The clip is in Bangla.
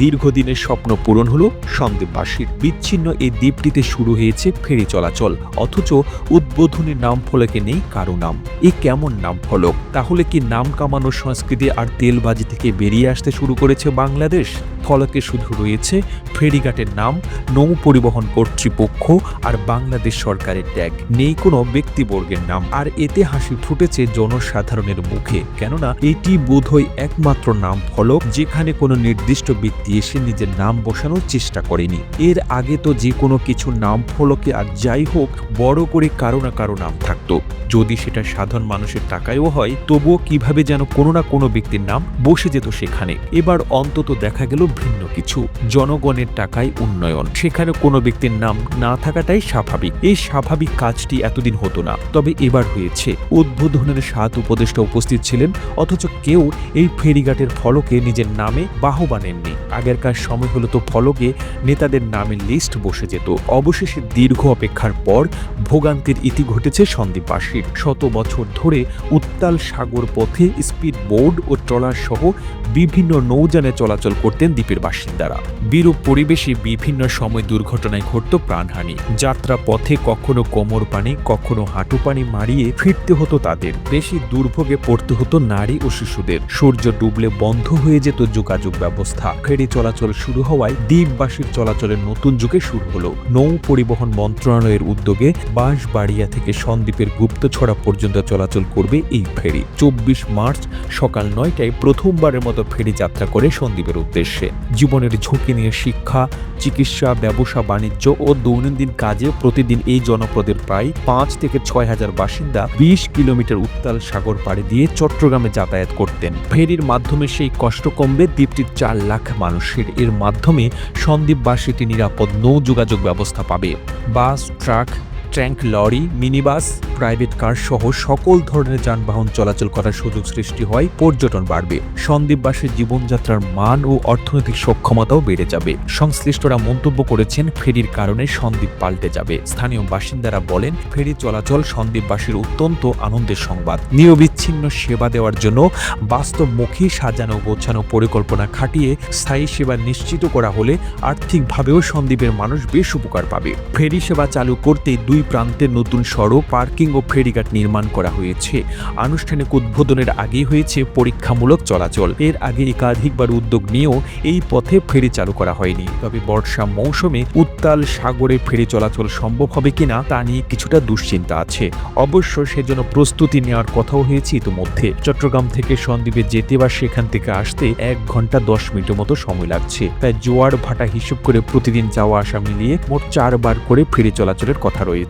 দীর্ঘদিনের স্বপ্ন পূরণ হল সন্দ্বীপবাসীর বিচ্ছিন্ন এই দ্বীপটিতে শুরু হয়েছে ফেরি চলাচল, অথচ উদ্বোধনী নাম ফলকে নেই কারও নাম। এ কেমন নাম ফলক তাহলে কি নাম কামানোর সংস্কৃতি আর তেলবাজি থেকে বেরিয়ে আসতে শুরু করেছে বাংলাদেশ? ফলকে শুধু রয়েছে ফেরিঘাটের নাম, নৌ পরিবহন কর্তৃপক্ষ আর বাংলাদেশ সরকারের ট্যাগ। নেই কোনো ব্যক্তিবর্গের নাম। আর এতে হাসি ফুটেছে জনসাধারণের মুখে। কেননা, এটি বোধহয় একমাত্র নাম ফলক, যেখানে কোনো নির্দিষ্ট ব্যক্তি এসে নিজের নাম বসানোর চেষ্টা করেনি। এর আগে তো যে কোনো কিছু নাম ফলকে আর যাই হোক, বড় করে কারও না কারও নাম থাকতো। যদি সেটা সাধারণ মানুষের টাকায়ও হয়, তবুও কীভাবে যেন কোনো না কোনো ব্যক্তির নাম বসে যেত সেখানে। এবার অন্তত দেখা গেল ভিন্ন কিছু। জনগণের টাকায় উন্নয়ন। সেখানে কোনো ব্যক্তির নাম না থাকাটাই স্বাভাবিক। এই স্বাভাবিক কাজটি এতদিন হতো না। তবে এবার হয়েছে। উদ্বোধনের সাত উপদেষ্টা উপস্থিত ছিলেন, অথচ কেউ এই ফেরিঘাটের ফলকে নিজের নামে বাহবা নেননি আগেরকার সময় হলো তো ফলকে নেতাদের নামের লিস্ট বসে যেত। অবশেষে দীর্ঘ অপেক্ষার পর ভোগান্তির ইতি ঘটেছে সন্দ্বীপবাসীর শত বছর ধরে উত্তাল সাগর পথে স্পিড বোর্ড ও ট্রলার সহ বিভিন্ন নৌযানে চলাচল করতেন দ্বীপের বাসিন্দারা। বিরূপ পরিবেশে বিভিন্ন সময় দুর্ঘটনায় ঘটত প্রাণহানি। যাত্রা পথে কখনো কোমর পানি, কখনো হাঁটু পানি মারিয়ে ফিরতে হতো তাদের। বেশি দুর্ভোগে পড়তে হতো নারী ও শিশুদের। সূর্য ডুবলে বন্ধ হয়ে যেত যোগাযোগ ব্যবস্থা। ফেরি চলাচল শুরু হওয়ায় দ্বীপবাসীর চলাচলের নতুন যুগে শুরু হলো। নৌ পরিবহন মন্ত্রণালয়ের উদ্যোগে বাঁশবাড়িয়া থেকে সন্দ্বীপের গুপ্তছড়া পর্যন্ত চলাচল করবে এই ফেরি। চব্বিশ মার্চ সকাল নয়টায় প্রথমবারের মতো ফেরি যাত্রা করে সন্দ্বীপের উদ্দেশ্যে। জীবনের ঝুঁকি নিয়ে শিক্ষা, চিকিৎসা, ব্যবসা, বাণিজ্য ও দৈনন্দিন কাজে প্রতিদিন এই জনপদের প্রায় পাঁচ থেকে ছয় হাজার বাসিন্দা বিশ কিলোমিটার উত্তাল সাগর পাড়ি দিয়ে চট্টগ্রামে যাতায়াত করতেন। ফেরির মাধ্যমে সেই কষ্ট কমবে দ্বীপটির চার লাখ মানুষের। এর মাধ্যমে সন্দ্বীপবাসীটি নিরাপদ নৌ যোগাযোগ ব্যবস্থা পাবে। Bus, truck tank, lorry, minibus, private car সহ সকল ধরনের যানবাহন চলাচল করার সুযোগ সৃষ্টি হয়, পর্যটন বাড়বে। সন্দ্বীপবাসীর জীবনযাত্রার মান ও অর্থনৈতিক সক্ষমতাও বেড়ে যাবে। সংশ্লিষ্টরা মন্তব্য করেছেন, ফেরির কারণে সন্দ্বীপ পাল্টে যাবে। স্থানীয় বাসিন্দারা বলেন, ফেরি চলাচল সন্দ্বীপবাসীর অত্যন্ত আনন্দের সংবাদ। নিরবিচ্ছিন্ন সেবা দেওয়ার জন্য বাস্তবমুখী সাজানো গোছানো পরিকল্পনা খাটিয়ে স্থায়ী সেবা নিশ্চিত করা হলে আর্থিকভাবেও সন্দ্বীপের মানুষ বেশ উপকার পাবে। ফেরি সেবা চালু করতে দুই প্রান্তে নতুন সড়ক, পার্কিং ও ফেরিঘাট নির্মাণ করা হয়েছে। আনুষ্ঠানিক উদ্বোধনের আগেই হয়েছে পরীক্ষামূলক চলাচল। এর আগে একাধিকবার উদ্যোগ নিয়েও এই পথে ফেরি চালু করা হয়নি। তবে বর্ষা মৌসুমে উত্তাল সাগরে ফেরি চলাচল সম্ভব হবে কিনা তা নিয়ে কিছুটা দুশ্চিন্তা আছে। অবশ্য সেজন্য প্রস্তুতি নেওয়ার কথাও হয়েছে ইতিমধ্যে। চট্টগ্রাম থেকে সন্দ্বীপে যেতে বা সেখান থেকে আসতে এক ঘণ্টা দশ মিনিটের মতো সময় লাগছে। তাই জোয়ার ভাটা হিসেব করে প্রতিদিন যাওয়া আসা মিলিয়ে মোট চারবার করে ফেরি চলাচলের কথা রয়েছে।